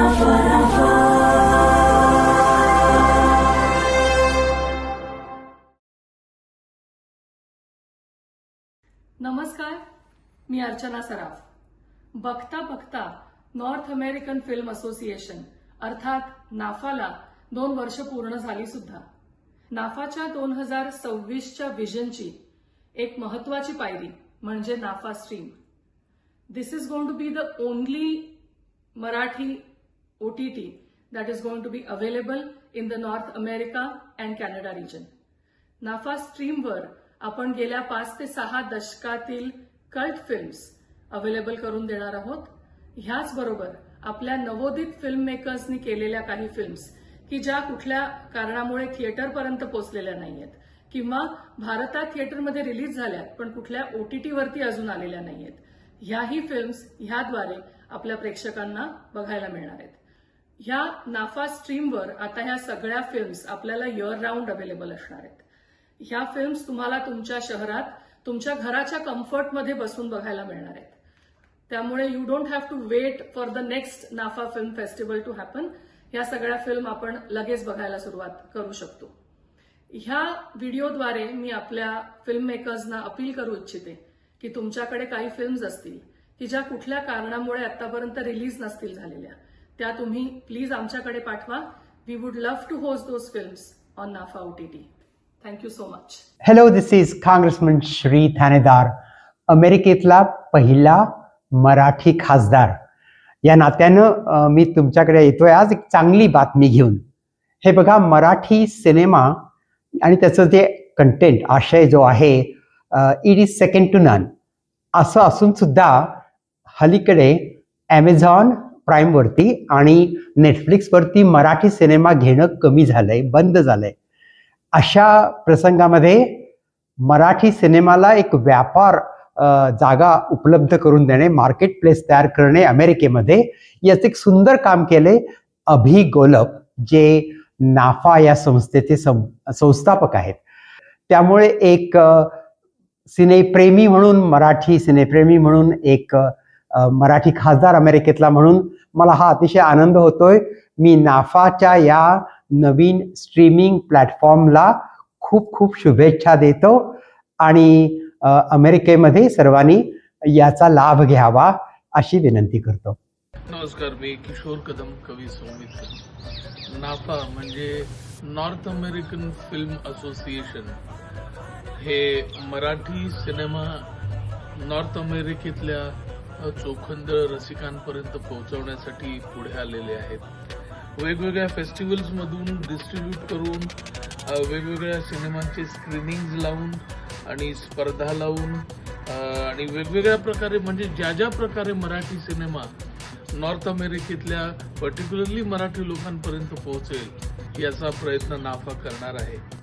नमस्कार मी अर्चना सराफ. बघता बघता नॉर्थ अमेरिकन फिल्म असोसिएशन अर्थात नाफाला दोन वर्ष पूर्ण झाली सुद्धा. नाफाच्या दोन हजार सव्वीसच्या विजनची एक महत्वाची पायरी म्हणजे NAFA stream this is going to be the only Marathi OTT that is going to be available in the North America and Canada region NAFA स्ट्रीमवर आपण गेल्या पाच ते सहा दशकातील कल्ट फिल्म्स अवेलेबल करून देणार आहोत. ह्याचबरोबर आपल्या नवोदित फिल्म मेकर्सनी केलेल्या काही फिल्म्स की ज्या कुठल्या कारणामुळे थिएटरपर्यंत पोहोचलेल्या नाहीयेत किंवा भारतात थिएटरमध्ये रिलीज झाल्यात पण कुठल्या ओटीटीवरती अजून आलेल्या नाहीयेत. ह्याही फिल्म्स ह्याद्वारे आपल्या प्रेक्षकांना बघायला मिळणार आहेत. ह्या नाफा स्ट्रीमवर आता ह्या सगळ्या फिल्म्स आपल्याला इयर राऊंड अवेलेबल असणार आहेत. ह्या फिल्म्स तुम्हाला तुमच्या शहरात तुमच्या घराच्या कम्फर्टमध्ये बसून बघायला मिळणार आहेत. त्यामुळे you don't have to wait for the next NAFA film festival to happen ह्या सगळ्या फिल्म आपण लगेच बघायला सुरुवात करू शकतो. ह्या व्हिडिओद्वारे मी आपल्या फिल्म मेकर्सना अपील करू इच्छिते की तुमच्याकडे काही फिल्म्स असतील की ज्या कुठल्या कारणामुळे आतापर्यंत रिलीज नसतील झालेल्या. त्या तुम्ही प्लीज आमच्याकडे पाठवा. We would love to host those films on NAFA OTT thank you so much hello this is congressman Shri Thanedar अमेरिकेतला पहिला मराठी खासदार. या नात्यानं मी तुमच्याकडे येतोय आज एक चांगली बातमी घेऊन. हे बघा मराठी सिनेमा आणि त्याचं जे कंटेंट आशय जो आहे it is second to none असं असून सुद्धा हलीकडे ॲमेझॉन प्राईमवरती आणि नेटफ्लिक्सवरती मराठी सिनेमा घेणं कमी झालंय बंद झालंय. अशा प्रसंगामध्ये मराठी सिनेमाला एक व्यापार जागा उपलब्ध करून देणे मार्केट प्लेस तयार करणे अमेरिकेमध्ये याचं एक सुंदर काम केले अभि गोलप जे नाफा या संस्थेचे सं संस्थापक आहेत. त्यामुळे एक सिनेप्रेमी म्हणून मराठी सिनेप्रेमी म्हणून एक मराठी खासदार अमेरिकेतला म्हणून मला हा अतिशय आनंद होतोय. मी नाफाच्या या नवीन स्ट्रीमिंग प्लॅटफॉर्मला खूप खूप शुभेच्छा देतो आणि अमेरिकेमध्ये सर्वांनी याचा लाभ घ्यावा अशी विनंती करतो. नमस्कार मी किशोर कदम कवी सौमित्र. नाफा म्हणजे नॉर्थ अमेरिकन फिल्म असोसिएशन. हे मराठी सिनेमा नॉर्थ अमेरिकेतल्या चोखंद रसिकांपर्यंत पोहोचवण्यासाठी पुढे आलेले आहेत. वेगवेगळ्या फेस्टिवल्समधून डिस्ट्रीब्यूट करून वेगवेगळ्या सिनेमांचे स्क्रीनिंग लावून आणि स्पर्धा लावून आणि वेगवेगळ्या प्रकारे म्हणजे ज्या ज्या प्रकारे मराठी सिनेमा नॉर्थ अमेरिकेतल्या पर्टिक्युलरली मराठी लोकांपर्यंत पोहोचेल याचा प्रयत्न नाफा करणार आहे.